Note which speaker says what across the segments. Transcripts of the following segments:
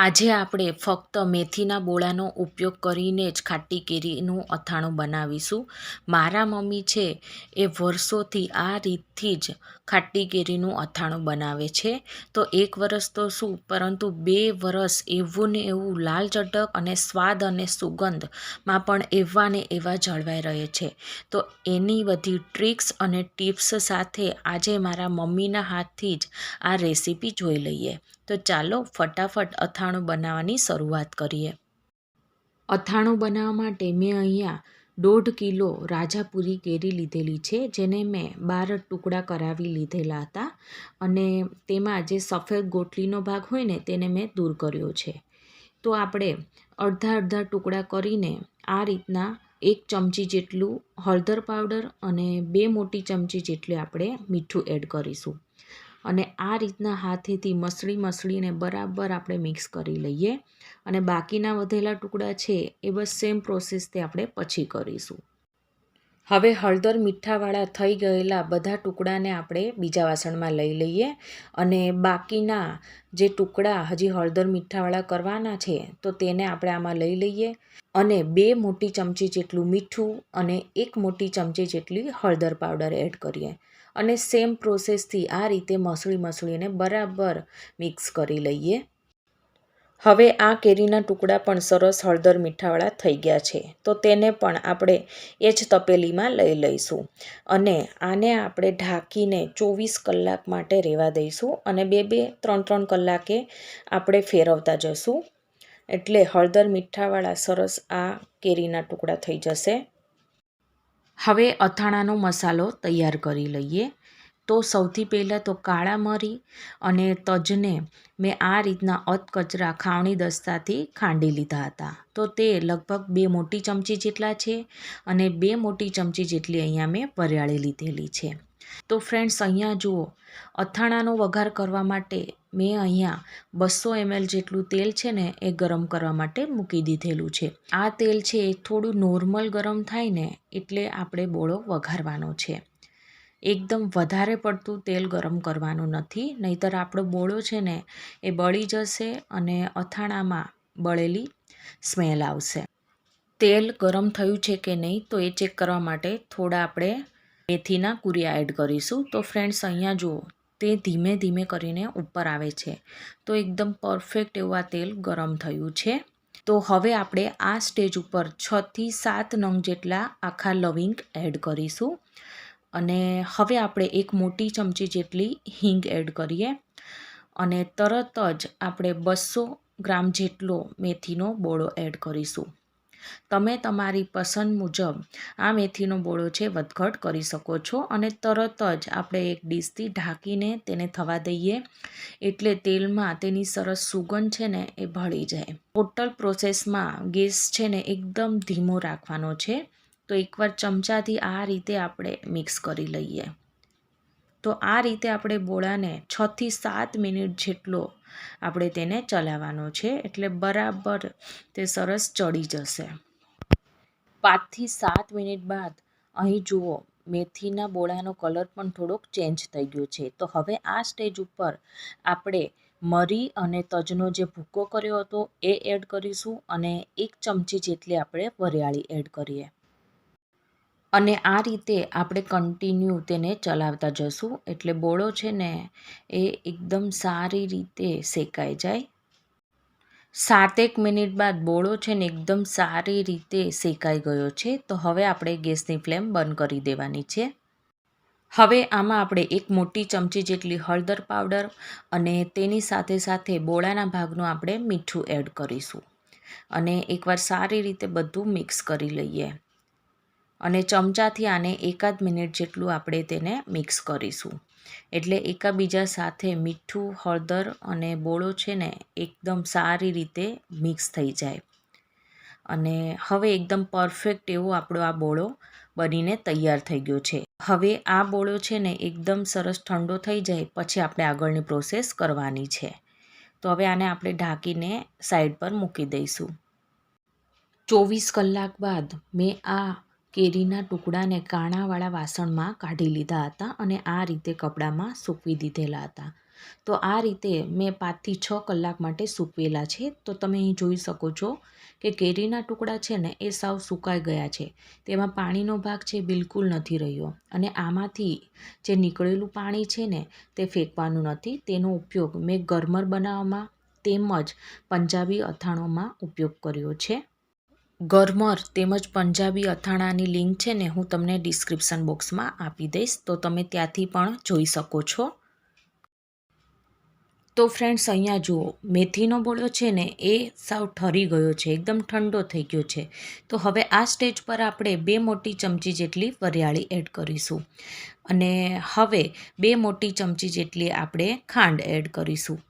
Speaker 1: આજે આપણે ફક્ત મેથીના બોળાનો ઉપયોગ કરીને જ ખાટી કેરીનું અથાણું બનાવીશું. મારા મમ્મી છે એ વર્ષોથી આ રીતથી જ ખાટી કેરીનું અથાણું બનાવે છે. તો એક વરસ તો શું, પરંતુ બે વરસ એવું ને એવું લાલ ચટક અને સ્વાદ અને સુગંધમાં પણ એવા ને એવા જળવાઈ રહે છે. તો એની બધી ટ્રિક્સ અને ટિપ્સ સાથે આજે મારા મમ્મીના હાથથી જ આ રેસીપી જોઈ લઈએ. તો ચાલો ફટાફટ અથાણું બનાવવાની શરૂઆત કરીએ. અથાણું બનાવવા માટે મેં અહીંયા દોઢ કિલો રાજાપુરી કેરી લીધેલી છે, જેને મેં બાર ટુકડા કરાવી લીધેલા હતા અને તેમાં જે સફેદ ગોટલીનો ભાગ હોય ને તેને મેં દૂર કર્યો છે. તો આપણે અડધા અડધા ટુકડા કરીને આ રીતના એક ચમચી જેટલું હળદર પાવડર અને બે મોટી ચમચી જેટલી આપણે મીઠું એડ કરીશું. અને આ રીતના હાથેથી મસળી મસળીને બરાબર આપણે મિક્સ કરી લઈએ. અને બાકીના વધેલા ટુકડા છે એ બસ સેમ પ્રોસેસથી આપણે પછી કરીશું. હવે હળદર મીઠાવાળા થઈ ગયેલા બધા ટુકડાને આપણે બીજા વાસણમાં લઈ લઈએ અને બાકીના જે ટુકડા હજી હળદર મીઠાવાળા કરવાના છે, તો તેને આપણે આમાં લઈ લઈએ અને બે મોટી ચમચી જેટલું મીઠું અને એક મોટી ચમચી જેટલી હળદર પાવડર એડ કરીએ અને સેમ પ્રોસેસથી આ રીતે મસળી મસળીને બરાબર મિક્સ કરી લઈએ. હવે આ કેરીના ટુકડા પણ સરસ હળદર મીઠાવાળા થઈ ગયા છે. તો તેને પણ આપણે એ જ તપેલીમાં લઈ લઈશું. અને આને આપણે ઢાંકીને ચોવીસ કલાક માટે રહેવા દઈશું અને બે બે ત્રણ ત્રણ કલાકે આપણે ફેરવતા જશું. એટલે હળદર મીઠાવાળા સરસ આ કેરીના ટુકડા થઈ જશે. હવે અથાણાનો મસાલો તૈયાર કરી લઈએ. તો સૌથી પહેલાં તો કાળા મરી અને તજને મેં આ રીતના અધકચરા ખાવણી દસ્તાથી ખાંડી લીધા હતા. તો તે લગભગ બે મોટી ચમચી જેટલા છે અને બે મોટી ચમચી જેટલી અહીંયા મેં વરિયાળી લીધેલી છે. તો ફ્રેન્ડ્સ, અહીંયા જુઓ, અથાણાનો વઘાર કરવા માટે મેં અહીંયા બસો એમએલ જેટલું તેલ છે ને એ ગરમ કરવા માટે મૂકી દીધેલું છે. આ તેલ છે એ થોડું નોર્મલ ગરમ થાય ને એટલે આપણે બોળો વઘારવાનો છે. એકદમ વધારે પડતું તેલ ગરમ કરવાનું નથી, નહીંતર આપણો બોળો છે ને, એ બળી જશે અને અથાણામાં બળેલી સ્મેલ આવશે. તેલ ગરમ થયું છે કે નહીં, તો એ ચેક કરવા માટે થોડા આપણે મેથીના કુરિયા એડ કરીશું. તો ફ્રેન્ડ્સ અહીંયા જુઓ, તે ધીમે ધીમે કરીને ઉપર આવે છે. તો એકદમ પરફેક્ટ એવું આ તેલ ગરમ થયું છે. તો હવે આપણે આ સ્ટેજ ઉપર છથી સાત નંગ જેટલા આખા લવિંગ એડ કરીશું. અને હવે આપણે એક મોટી ચમચી જેટલી હિંગ એડ કરીએ અને તરત જ આપણે બસો ગ્રામ જેટલો મેથીનો બોળો એડ કરીશું. તમે તમારી પસંદ મુજબ આ મેથીનો બોળો છે વધઘટ કરી શકો છો અને તરત જ આપણે એક ડીશથી ઢાંકીને તેને થવા દઈએ એટલે તેલમાં તેની સરસ સુગંધ છે ને એ ભળી જાય. ટોટલ પ્રોસેસમાં ગેસ છે ને એકદમ ધીમો રાખવાનો છે. તો એકવાર ચમચાથી આ રીતે આપણે મિક્સ કરી લઈએ. તો આ રીતે આપણે બોળાને છથી સાત મિનિટ જેટલો આપણે તેને ચલાવવાનો છે, એટલે બરાબર તે સરસ ચડી જશે. પાંચથી સાત મિનિટ બાદ અહીં જુઓ, મેથીના બોળાનો કલર પણ થોડોક ચેન્જ થઈ ગયો છે. તો હવે આ સ્ટેજ ઉપર આપણે મરી અને તજનો જે ભૂકો કર્યો હતો એ એડ કરીશું અને એક ચમચી જેટલી આપણે વરિયાળી એડ કરીએ. અને આ રીતે આપણે કન્ટિન્યુ તેને ચલાવતા જશું. એટલે બોળો છે ને, એ એકદમ સારી રીતે શેકાઈ જાય. સાતેક મિનિટ બાદ બોળો છે ને એકદમ સારી રીતે શેકાઈ ગયો છે. તો હવે આપણે ગેસની ફ્લેમ બંધ કરી દેવાની છે. હવે આમાં આપણે એક મોટી ચમચી જેટલી હળદર પાવડર અને તેની સાથે સાથે બોળાના ભાગનું આપણે મીઠું એડ કરીશું. અને એકવાર સારી રીતે બધું મિક્સ કરી લઈએ. અને ચમચાથી આને એકાદ મિનિટ જેટલું આપણે તેને મિક્સ કરીશું. એટલે એકાબીજા સાથે મીઠું, હળદર અને બોળો છે ને, એકદમ સારી રીતે મિક્સ થઈ જાય. અને હવે એકદમ પરફેક્ટ એવો આપણો આ બોળો બનીને તૈયાર થઈ ગયો છે. હવે આ બોળો છે ને, એકદમ સરસ ઠંડો થઈ જાય, પછી આપણે આગળની પ્રોસેસ કરવાની છે. તો હવે આને આપણે ઢાંકીને સાઈડ પર મૂકી દઈશું. ચોવીસ કલાક બાદ મેં આ કેરીના ટુકડાને કાણાવાળા વાસણમાં કાઢી લીધા હતા અને આ રીતે કપડામાં સૂકવી દીધેલા હતા. તો આ રીતે મેં પાંચથી છ કલાક માટે સૂકવેલા છે. તો તમે અહીં જોઈ શકો છો કે કેરીના ટુકડા છે ને, એ સાવ સુકાઈ ગયા છે. તેમાં પાણીનો ભાગ છે, બિલકુલ નથી રહ્યો. અને આમાંથી જે નીકળેલું પાણી છે ને, તે ફેંકવાનું નથી. તેનો ઉપયોગ મેં ગરમર બનાવવામાં તેમજ પંજાબી અથાણોમાં ઉપયોગ કર્યો છે. ગરમર તેમજ પંજાબી અથાણાની લિંક છે ને હું તમને ડિસ્ક્રિપ્શન બોક્સમાં આપી દઈશ, તો તમે ત્યાંથી પણ જોઈ શકો છો. તો ફ્રેન્ડ્સ, અહીંયા જુઓ, મેથીનો બોળો છે ને એ સાવ ઠરી ગયો છે, એકદમ ઠંડો થઈ ગયો છે. તો હવે આ સ્ટેજ પર આપણે બે મોટી ચમચી જેટલી વરિયાળી એડ કરીશું. અને હવે બે મોટી ચમચી જેટલી આપણે ખાંડ એડ કરીશું.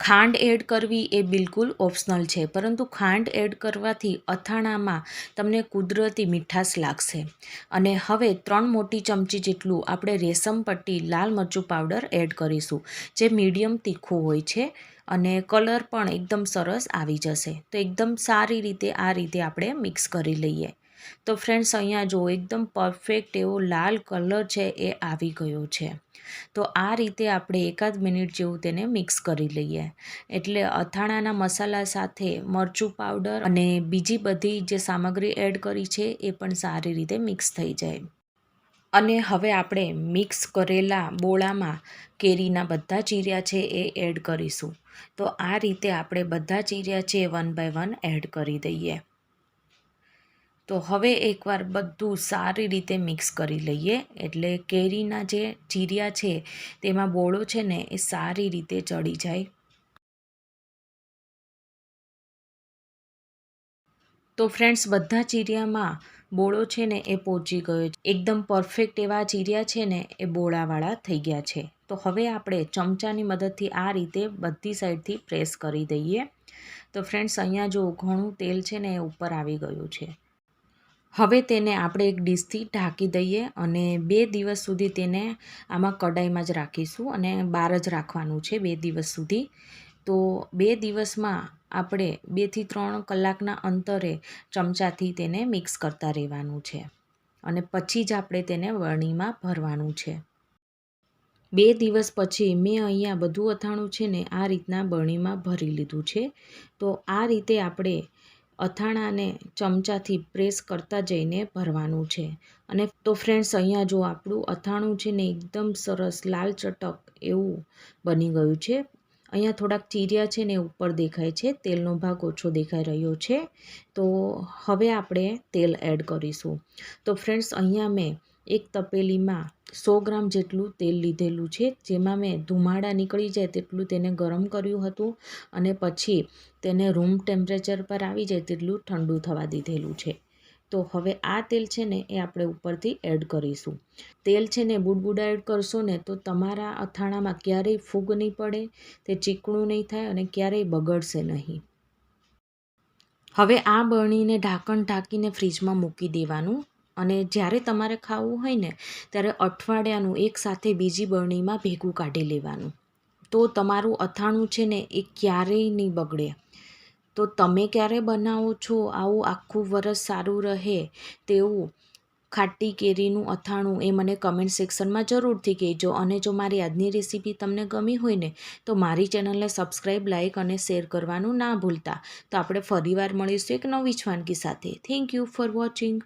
Speaker 1: ખાંડ એડ કરવી એ બિલકુલ ઓપ્શનલ છે, પરંતુ ખાંડ એડ કરવાથી અથાણામાં તમને કુદરતી મીઠાશ લાગશે. અને હવે ત્રણ મોટી ચમચી જેટલું આપણે રેશમ પટ્ટી લાલ મરચું પાવડર એડ કરીશું, જે મીડિયમ તીખું હોય છે અને કલર પણ એકદમ સરસ આવી જશે. તો એકદમ સારી રીતે આ રીતે આપણે મિક્સ કરી લઈએ. તો ફ્રેન્ડ્સ અહીંયા જો એકદમ પરફેક્ટ એવો લાલ કલર છે એ આવી ગયો છે. તો આ રીતે આપણે એકાદ મિનિટ જેવું તેને મિક્સ કરી લઈએ. એટલે અથાણાના મસાલા સાથે મરચું પાવડર અને બીજી બધી જે સામગ્રી એડ કરી છે એ પણ સારી રીતે મિક્સ થઈ જાય. અને હવે આપણે મિક્સ કરેલા બોળામાં કેરીના બધા ચીર્યા છે એ એડ કરીશું. તો આ રીતે આપણે બધા ચીર્યા છે વન બાય વન એડ કરી દઈએ. તો હવે એકવાર બધું સારી રીતે મિક્સ કરી લઈએ. એટલે કેરીના જે ચીરિયા છે, તેમાં બોળો છે ને, એ સારી રીતે ચડી જાય. તો ફ્રેન્ડ્સ બધા ચીરિયામાં બોળો છે ને, એ પહોંચી ગયો છે. એકદમ પરફેક્ટ એવા ચીરિયા છે ને, એ બોળાવાળા થઈ ગયા છે. તો હવે આપણે ચમચાની મદદથી આ રીતે બધી સાઈડથી પ્રેસ કરી દઈએ. તો ફ્રેન્ડ્સ અહીંયા જો ઘણું તેલ છે ને, એ ઉપર આવી ગયું છે. હવે તેને આપણે એક ડીશથી ઢાંકી દઈએ અને બે દિવસ સુધી તેને આમાં કડાઈમાં જ રાખીશું અને બહાર જ રાખવાનું છે બે દિવસ સુધી. તો બે દિવસમાં આપણે બેથી ત્રણ કલાકના અંતરે ચમચાથી તેને મિક્સ કરતા રહેવાનું છે અને પછી જ આપણે તેને વરણીમાં ભરવાનું છે. બે દિવસ પછી મેં અહીંયા બધું અથાણું છે ને આ રીતના બરણીમાં ભરી લીધું છે. તો આ રીતે આપણે અથાણાને ચમચાથી પ્રેસ કરતા જઈને ભરવાનું છે. અને તો ફ્રેન્ડ્સ, અહીંયા જો આપણું અથાણું છે ને એકદમ સરસ લાલ ચટક એવું બની ગયું છે. અહીંયા થોડાક ચીરિયા છે ને ઉપર દેખાય છે. તેલનો ભાગ ઓછો દેખાઈ રહ્યો છે. તો હવે આપણે તેલ એડ કરીશું. તો ફ્રેન્ડ્સ, અહીંયા મેં એક તપેલીમાં સો ગ્રામ જેટલું તેલ લીધેલું છે, જેમાં મેં ધુમાડા નીકળી જાય તેટલું તેને ગરમ કર્યું હતું અને પછી તેને રૂમ ટેમ્પરેચર પર આવી જાય તેટલું ઠંડુ થવા દીધેલું છે. તો હવે આ તેલ છે ને એ આપણે ઉપરથી એડ કરીશું. તેલ છે ને બુડબુડા એડ કરશો ને તો તમારા અથાણામાં ક્યારેય ફૂગ નહીં પડે, તે ચીકણું નહીં થાય અને ક્યારેય બગડશે નહીં. હવે આ બરણીને ઢાંકણ ઢાંકીને ફ્રીજમાં મૂકી દેવાનું. અને જ્યારે તમારે ખાવું હોય ને, ત્યારે અઠવાડિયાનું એકસાથે બીજી બરણીમાં ભેગું કાઢી લેવાનું. તો તમારું અથાણું છે ને, એ ક્યારેય નહીં બગડે. તો તમે ક્યારે બનાવો છો? આવું આખું વરસ સારું રહે તેવું ખાટી કેરીનું અથાણું એ મને કમેન્ટ સેક્શનમાં જરૂરથી કહેજો. અને જો મારી આજની રેસીપી તમને ગમી હોય ને, તો મારી ચેનલને સબસ્ક્રાઈબ લાઇક અને શેર કરવાનું ના ભૂલતા. તો આપણે ફરીવાર મળીશું એક નવી જ વાનગી સાથે. Thank you for watching